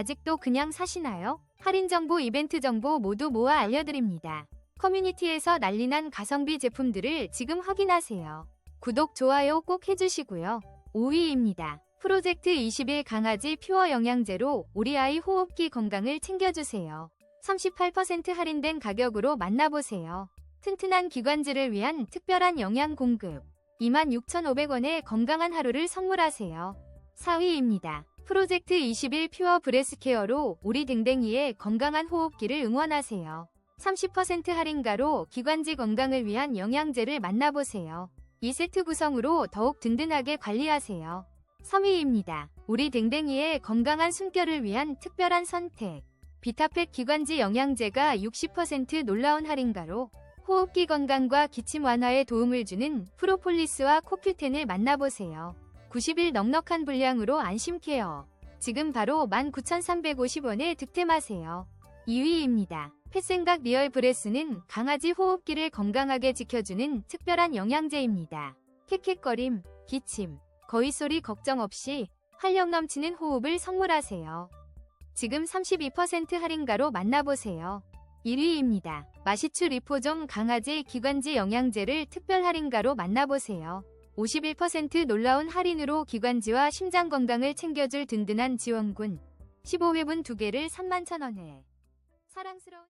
아직도 그냥 사시나요? 할인 정보, 이벤트 정보 모두 모아 알려드립니다. 커뮤니티에서 난리난 가성비 제품들을 지금 확인하세요. 구독, 좋아요 꼭 해주시고요. 5위입니다. 프로젝트 21 강아지 퓨어 영양제로 우리 아이 호흡기 건강을 챙겨주세요. 38% 할인된 가격으로 만나보세요. 튼튼한 기관지를 위한 특별한 영양 공급. 26,500원의 건강한 하루를 선물하세요. 4위입니다. 프로젝트 21 퓨어 브레스케어로 우리 댕댕이의 건강한 호흡기를 응원하세요. 30% 할인가로 기관지 건강을 위한 영양제를 만나보세요. 이 세트 구성으로 더욱 든든하게 관리하세요. 3위입니다. 우리 댕댕이의 건강한 숨결을 위한 특별한 선택. 비타팩 기관지 영양제가 60% 놀라운 할인가로 호흡기 건강과 기침 완화에 도움을 주는 프로폴리스와 코큐텐을 만나보세요. 90일 넉넉한 분량으로 안심 케어. 지금 바로 19,350원에 득템하세요. 2위입니다. 패생각 리얼 브레스는 강아지 호흡기를 건강하게 지켜주는 특별한 영양제입니다. 캑캑거림, 기침, 거위소리 걱정 없이 활력 넘치는 호흡을 선물하세요. 지금 32% 할인가로 만나보세요. 1위입니다. 마시추 리포종 강아지 기관지 영양제를 특별 할인가로 만나보세요. 51% 놀라운 할인으로 기관지와 심장 건강을 챙겨줄 든든한 지원군. 15회분 2개를 31,000원에. 사랑스러운